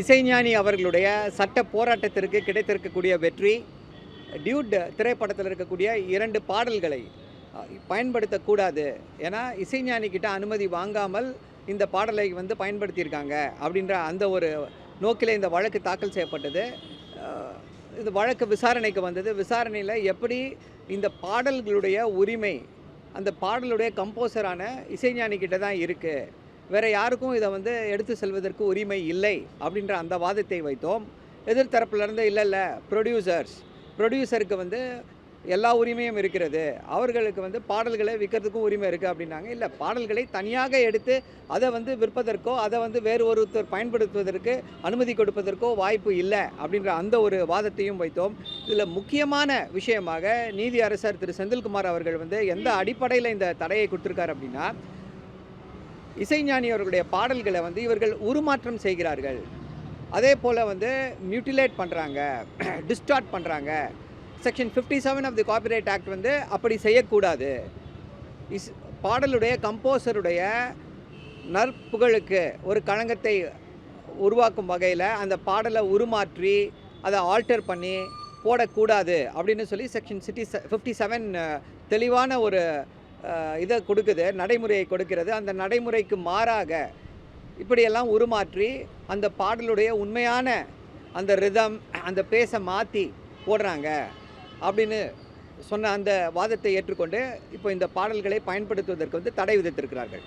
இசைஞானி அவர்களுடைய சட்ட போராட்டத்திற்கு கிடைத்திருக்கக்கூடிய வெற்றி டியூட் திரைப்படத்தில் இருக்கக்கூடிய இரண்டு பாடல்களை பயன்படுத்தக்கூடாது. ஏன்னா இசைஞானிக்கிட்ட அனுமதி வாங்காமல் இந்த பாடலை வந்து பயன்படுத்தியிருக்காங்க அப்படின்ற அந்த ஒரு நோக்கில் இந்த வழக்கு தாக்கல் செய்யப்பட்டது. இது வழக்கு விசாரணைக்கு வந்தது. விசாரணையில் எப்படி இந்த பாடல்களுடைய உரிமை அந்த பாடலுடைய கம்போசரான இசைஞானிக்கிட்ட தான் இருக்குது வேறு யாருக்கும் இதை வந்து எடுத்து செல்வதற்கு உரிமை இல்லை அப்படின்ற அந்த வாதத்தை வைத்தோம். எதிர்த்தரப்பிலிருந்து இல்லை இல்லை ப்ரொடியூசர்ஸ் ப்ரொடியூசருக்கு வந்து எல்லா உரிமையும் இருக்கிறது. அவர்களுக்கு வந்து பாடல்களை விற்கிறதுக்கும் உரிமை இருக்குது அப்படின்னாங்க. இல்லை பாடல்களை தனியாக எடுத்து அதை வந்து விற்பதற்கோ அதை வந்து வேறு ஒருத்தர் பயன்படுத்துவதற்கு அனுமதி கொடுப்பதற்கோ வாய்ப்பு இல்லை அப்படின்ற அந்த ஒரு வாதத்தையும் வைத்தோம். இதில் முக்கியமான விஷயமாக நீதி அரசர் திரு செந்தில்குமார் அவர்கள் வந்து எந்த அடிப்படையில் இந்த தடையை கொடுத்துருக்காரு அப்படின்னா இசைஞானி அவர்களுடைய பாடல்களை வந்து இவர்கள் உருமாற்றம் செய்கிறார்கள். அதே போல் வந்து மியூட்டிலேட் பண்ணுறாங்க டிஸ்டார்ட் பண்ணுறாங்க section fifty seven of the copyright act வந்து அப்படி செய்யக்கூடாது. இஸ் பாடலுடைய கம்போசருடைய நற்புகழுக்கு ஒரு களங்கத்தை உருவாக்கும் வகையில் அந்த பாடலை உருமாற்றி அதை ஆல்டர் பண்ணி போடக்கூடாது அப்படின்னு சொல்லி செக்ஷன் சிட்டி ஃபிஃப்டி செவன் தெளிவான ஒரு இதை கொடுக்குது நடைமுறையை கொடுக்கிறது. அந்த நடைமுறைக்கு மாறாக இப்படியெல்லாம் உருமாற்றி அந்த பாடலுடைய உண்மையான அந்த ரிதம் அந்த பேச மாற்றி போடுறாங்க அப்படின்னு சொன்ன அந்த வாதத்தை ஏற்றுக்கொண்டு இப்போ இந்த பாடல்களை பயன்படுத்துவதற்கு வந்து தடை விதித்திருக்கிறார்கள்.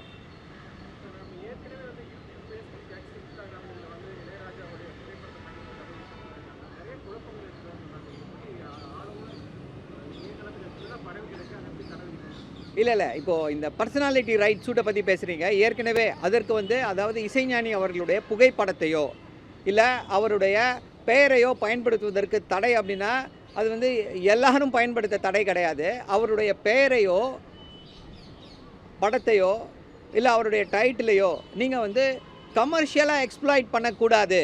இல்லை இல்லை. இப்போது இந்த பர்சனாலிட்டி ரைட் சூட்டை பற்றி பேசுகிறீங்க ஏற்கனவே அதற்கு வந்து அதாவது இசைஞானி அவர்களுடைய புகைப்படத்தையோ இல்லை அவருடைய பெயரையோ பயன்படுத்துவதற்கு தடை அப்படின்னா அது வந்து எல்லாரும் பயன்படுத்த தடை கிடையாது. அவருடைய பெயரையோ படத்தையோ இல்லை அவருடைய டைட்டிலையோ நீங்கள் வந்து கமர்ஷியலாக எக்ஸ்ப்ளாய்ட் பண்ணக்கூடாது.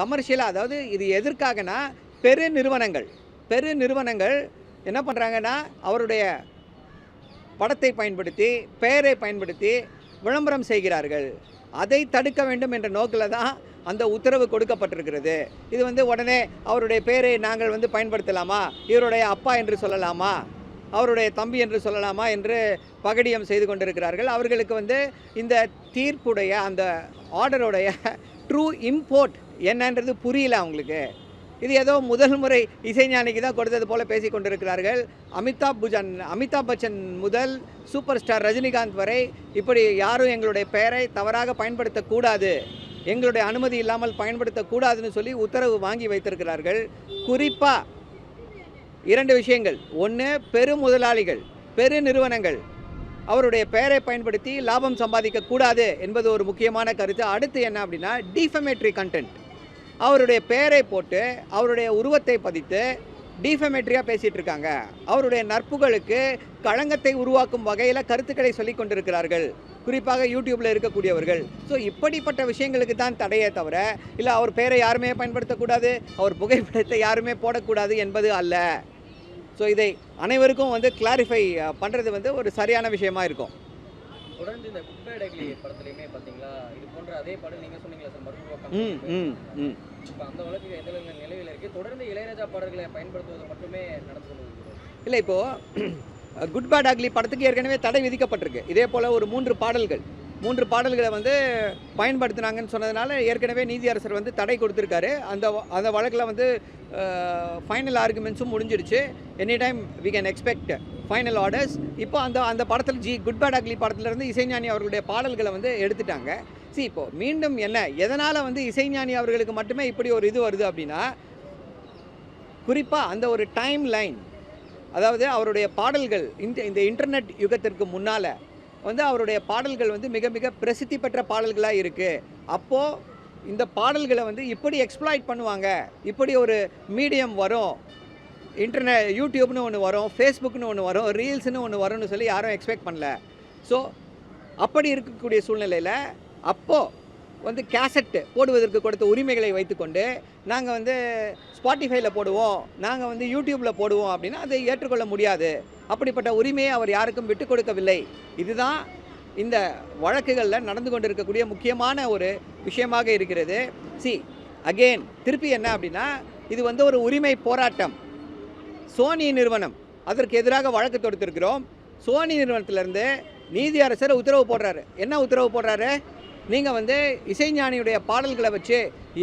கமர்ஷியலாக அதாவது இது எதற்காகனா பெரு நிறுவனங்கள். பெரு நிறுவனங்கள் என்ன பண்ணுறாங்கன்னா அவருடைய படத்தை பயன்படுத்தி பெயரை பயன்படுத்தி விளம்பரம் செய்கிறார்கள். அதை தடுக்க வேண்டும் என்ற நோக்கில் தான் அந்த உத்தரவு கொடுக்கப்பட்டிருக்கிறது. இது வந்து உடனே அவருடைய பெயரை நாங்கள் வந்து பயன்படுத்தலாமா? இவருடைய அப்பா என்று சொல்லலாமா? அவருடைய தம்பி என்று சொல்லலாமா? என்று பகடியம் செய்து கொண்டிருக்கிறார்கள். அவர்களுக்கு வந்து இந்த தீர்ப்புடைய அந்த ஆர்டருடைய ட்ரூ இம்போர்ட் என்னன்றது புரியல அவங்களுக்கு. இது ஏதோ முதல் முறை இசைஞானிக்கு தான் கொடுத்தது போல பேசி கொண்டிருக்கிறார்கள். அமிதாப் புஜன் அமிதாப் பச்சன் முதல் சூப்பர் ஸ்டார் ரஜினிகாந்த் வரை இப்படி யாரும் எங்களுடைய பெயரை தவறாக பயன்படுத்தக்கூடாது எங்களுடைய அனுமதி இல்லாமல் பயன்படுத்தக்கூடாதுன்னு சொல்லி உத்தரவு வாங்கி வைத்திருக்கிறார்கள். குறிப்பாக இரண்டு விஷயங்கள். ஒன்று பெரு முதலாளிகள் பெரு நிறுவனங்கள். அவருடைய பெயரை பயன்படுத்தி லாபம் சம்பாதிக்க கூடாது என்பது ஒரு முக்கியமான கருத்து. அடுத்து என்ன அப்படின்னா டிஃபமேட்ரி கண்டென்ட் அவருடைய பெயரை போட்டு அவருடைய உருவத்தை பதித்து டிஃபமேட்ரியாக பேசிகிட்டு இருக்காங்க. அவருடைய நற்புகளுக்கு களங்கத்தை உருவாக்கும் வகையில் கருத்துக்களை சொல்லி கொண்டிருக்கிறார்கள். குறிப்பாக யூடியூப்பில் இருக்கக்கூடியவர்கள். ஸோ இப்படிப்பட்ட விஷயங்களுக்கு தான் தடையே தவிர இல்லை அவர் பெயரை யாருமே பயன்படுத்தக்கூடாது அவர் புகைப்படத்தை யாருமே போடக்கூடாது என்பது அல்ல. ஸோ இதை அனைவருக்கும் வந்து கிளாரிஃபை பண்ணுறது வந்து ஒரு சரியான விஷயமா இருக்கும். தொடர்ந்து இந்த குட் பேட் அக்லி படத்துலையுமே பார்த்தீங்களா இது போன்ற அதே படம் நீங்கள் சொன்னீங்களா சார் மருத்துவ இப்போ அந்த வழக்கு எந்த நிலையில் இருக்கு? தொடர்ந்து இளையராஜா பாடல்களை பயன்படுத்துவது மட்டுமே நடந்து. இல்லை இப்போது குட் பேட் அக்லி படத்துக்கு ஏற்கனவே தடை விதிக்கப்பட்டிருக்கு. இதே போல் ஒரு மூன்று பாடல்கள். மூன்று பாடல்களை வந்து பயன்படுத்தினாங்கன்னு சொன்னதுனால ஏற்கனவே நீதியரசர் வந்து தடை கொடுத்துருக்காரு. அந்த அந்த வழக்கில் வந்து ஃபைனல் ஆர்குமெண்ட்ஸும் முடிஞ்சிடுச்சு any time we can expect final orders இப்போ அந்த அந்த படத்தில் ஜி குட் பேட் அக்லி படத்துலேருந்து இசைஞானி அவர்களுடைய பாடல்களை வந்து எடுத்துட்டாங்க. சி இப்போது மீண்டும் என்ன எதனால் வந்து இசைஞானி அவர்களுக்கு மட்டுமே இப்படி ஒரு இது வருது அப்படின்னா குறிப்பாக அந்த ஒரு டைம் லைன் அதாவது அவருடைய பாடல்கள் இந்த இந்த இன்டர்நெட் யுகத்திற்கு முன்னால் வந்து அவருடைய பாடல்கள் வந்து மிக மிக பிரசித்தி பெற்ற பாடல்களாக இருக்குது அப்போது இந்த பாடல்களை வந்து இப்படி எக்ஸ்ப்ளாய்ட் பண்ணுவாங்க. இப்படி ஒரு மீடியம் வரும். இன்டர்நெட் யூடியூப்னு ஒன்று வரும் ஃபேஸ்புக்னு ஒன்று வரும் ரீல்ஸ்னு ஒன்று வரும்னு சொல்லி யாரும் எக்ஸ்பெக்ட் பண்ணல. ஸோ அப்படி இருக்கக்கூடிய சூழ்நிலையில் அப்போது வந்து கேசட்டு போடுவதற்கு கொடுத்த உரிமைகளை வைத்துக்கொண்டு நாங்கள் வந்து ஸ்பாட்டிஃபைல போடுவோம் நாங்கள் வந்து யூடியூப்பில் போடுவோம் அப்படின்னா அதை ஏற்றுக்கொள்ள முடியாது. அப்படிப்பட்ட உரிமையை அவர் யாருக்கும் விட்டு கொடுக்கவில்லை. இதுதான் இந்த வழக்குகளில் நடந்து கொண்டிருக்கக்கூடிய முக்கியமான ஒரு விஷயமாக இருக்கிறது. சி அகெயின் திருப்பி என்ன அப்படின்னா இது வந்து ஒரு உரிமை போராட்டம். சோனி நிறுவனம் அதற்கு எதிராக வழக்கு தொடுத்திருக்கிறோம். சோனி நிறுவனத்திலேருந்து நீதி அரசர் உத்தரவு போடுறாரு. என்ன உத்தரவு போடுறாரு? நீங்கள் வந்து இசைஞானியுடைய பாடல்களை வச்சு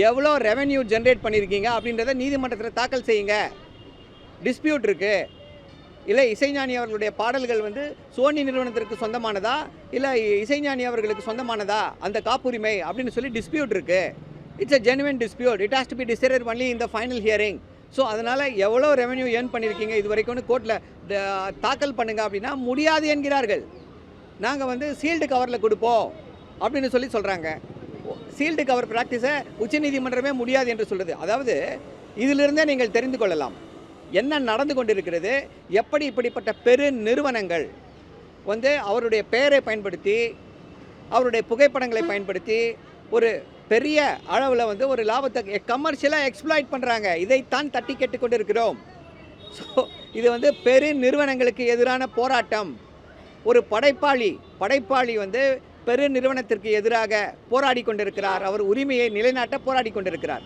எவ்வளோ ரெவென்யூ ஜென்ரேட் பண்ணியிருக்கீங்க அப்படின்றத நீதிமன்றத்தில் தாக்கல் செய்யுங்க. டிஸ்பியூட் இருக்குது இல்லை இசைஞானி அவர்களுடைய பாடல்கள் வந்து சோனி நிறுவனத்திற்கு சொந்தமானதா? இல்லை இசைஞானி அவர்களுக்கு சொந்தமானதா? அந்த காப்புரிமை அப்படின்னு சொல்லி டிஸ்பியூட் இருக்குது it's a genuine dispute it has to be decided only இந்த ஃபைனல் ஹியரிங் ஸோ அதனால் எவ்வளோ ரெவென்யூ ஏர்ன் பண்ணியிருக்கீங்க இது வரைக்கும்னு கோர்ட்டில் தாக்கல் பண்ணுங்க அப்படின்னா முடியாது என்கிறார்கள். நாங்கள் வந்து சீல்டு கவரில் கொடுப்போம் அப்படின்னு சொல்லி சொல்கிறாங்க சீல்டு கவர் ப்ராக்டிஸை உச்சநீதிமன்றமே முடியாது என்று சொல்கிறது அதாவது இதிலிருந்தே நீங்கள் தெரிந்து கொள்ளலாம். என்ன நடந்து கொண்டிருக்கிறது? எப்படி இப்படிப்பட்ட பெரு நிறுவனங்கள் வந்து அவருடைய பெயரை பயன்படுத்தி அவருடைய புகைப்படங்களை பயன்படுத்தி ஒரு பெரிய அளவில் வந்து ஒரு லாபத்தை கமர்ஷியலாக எக்ஸ்ப்ளாய்ட் பண்ணுறாங்க இதைத்தான் தட்டி கேட்டுக்கொண்டு இருக்கிறோம் ஸோ இது வந்து பெரு நிறுவனங்களுக்கு எதிரான போராட்டம். ஒரு படைப்பாளி படைப்பாளி வந்து பெரு நிறுவனத்திற்கு எதிராக போராடி கொண்டிருக்கிறார். அவர் உரிமையை நிலைநாட்ட போராடி கொண்டிருக்கிறார்.